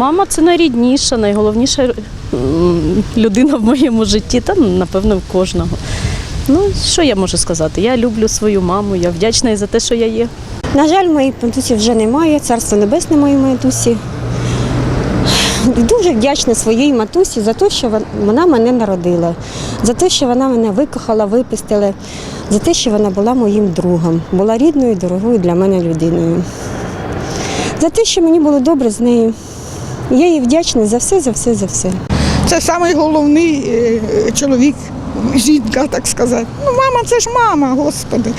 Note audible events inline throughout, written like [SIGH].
Мама це найрідніша, найголовніша людина в моєму житті, та напевно в кожного. Ну, що я можу сказати? Я люблю свою маму, я вдячна за те, що я є. На жаль, моїй матусі вже немає, царство небесне моїй матусі. Дуже вдячна своїй матусі за те, що вона мене народила, за те, що вона мене викохала, випустила, за те, що вона була моїм другом, була рідною, дорогою для мене людиною. За те, що мені було добре з нею. Я їй вдячна за все, за все, за все. Це самий головний е, чоловік, жінка, так сказати. Ну, мама це ж мама, господи.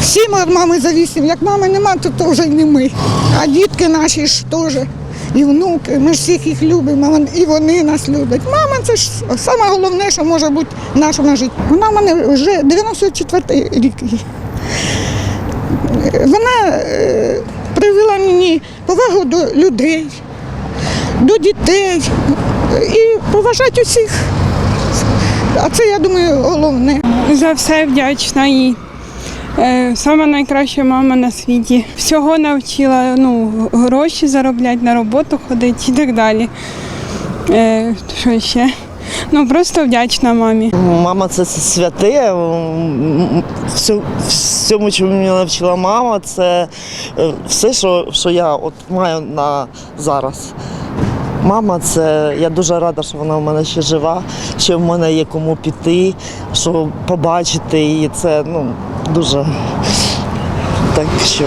Всі ми від мами завісимо. Як мами нема, то, то вже й не ми. А дітки наші ж теж. І внуки, ми ж всіх їх любимо, і вони нас люблять. Мама це ж саме головне, що може бути в нашому житті. Вона в мене вже 94 рік. Вона е, привела мені повагу до людей, до дітей і поважати усіх. А це, я думаю, головне. За все вдячна їй. Е, Сама найкраща мама на світі. Всього навчила ну, гроші заробляти, на роботу ходити і так далі. Е, Що ще? Ну просто вдячна мамі. Мама це святе. всю- Всьому, чому мене навчила мама, це е, все, що, що я от маю на зараз. Мама, це я дуже рада, що вона в мене ще жива, що в мене є кому піти, що побачити її. Це ну, дуже так що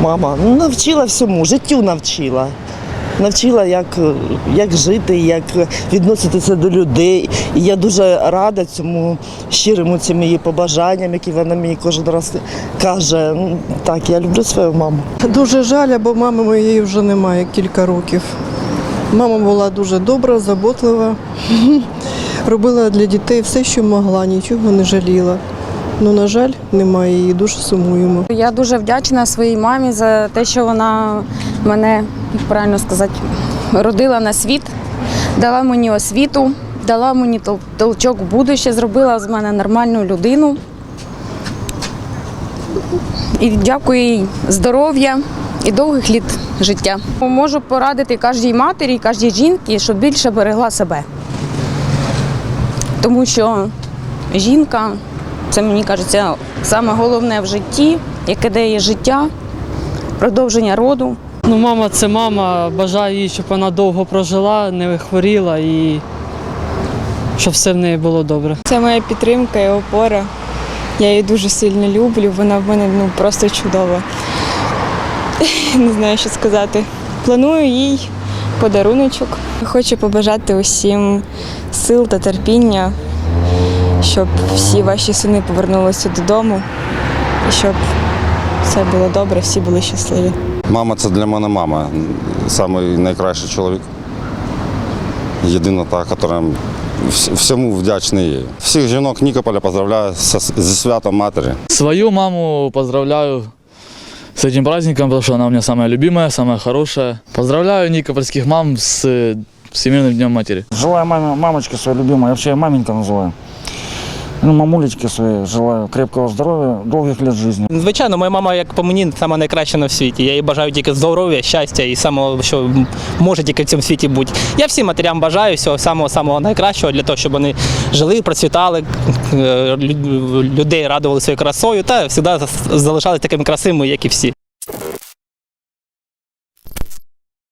мама навчила всьому, життю навчила. Навчила, як, як жити, як відноситися до людей. І я дуже рада цьому щирому цим її побажанням, які вона мені кожен раз каже. Ну, Так, я люблю свою маму. Дуже жаль, бо мами моєї вже немає кілька років. Мама була дуже добра, заботлива, [LAUGHS] робила для дітей все, що могла, нічого не жаліла. Ну, на жаль, немає її, дуже сумуємо. Я дуже вдячна своїй мамі за те, що вона мене, як правильно сказати, родила на світ, дала мені освіту, дала мені толчок в будуще, зробила з мене нормальну людину. І дякую їй здоров'я і довгих літ життя. Можу порадити кожній матері, кожній жінці, щоб більше берегла себе. Тому що жінка це мені кажеться саме головне в житті, яке дає життя, продовження роду. Ну, мама це мама. Бажаю їй, щоб вона довго прожила, не хворіла і щоб все в неї було добре. Це моя підтримка і опора. Я її дуже сильно люблю. Вона в мене ну, просто чудова. [LAUGHS] Не знаю, що сказати. Планую їй подаруночок. Хочу побажати усім сил та терпіння, щоб всі ваші сини повернулися додому і щоб все було добре, всі були щасливі. Мама це для мене мама. Самий найкращий чоловік. Єдина та, яка всьому вдячний їй. Всіх жінок Нікополя поздравляю зі святом матері. Свою маму поздравляю с этим праздником, потому что она у меня самая любимая, самая хорошая. Поздравляю никопольских мам с э, Всемирным днем матери. Желаю маме, мамочке своей любимой, я вообще ее маменька называю. Ну, мамулечке своей желаю крепкого здоровья, долгих лет жизни. Звичайно, моя мама, як по мені, сама найкраща на світі. Я їй бажаю тільки здоров'я, щастя і самого, що може тільки в цьому світі бути. Я всім матерям бажаю всього самого самого найкращого для того, щоб вони жили, процвітали, е, людей радували своєю красою та завжди залишалися такими красивими, як і всі.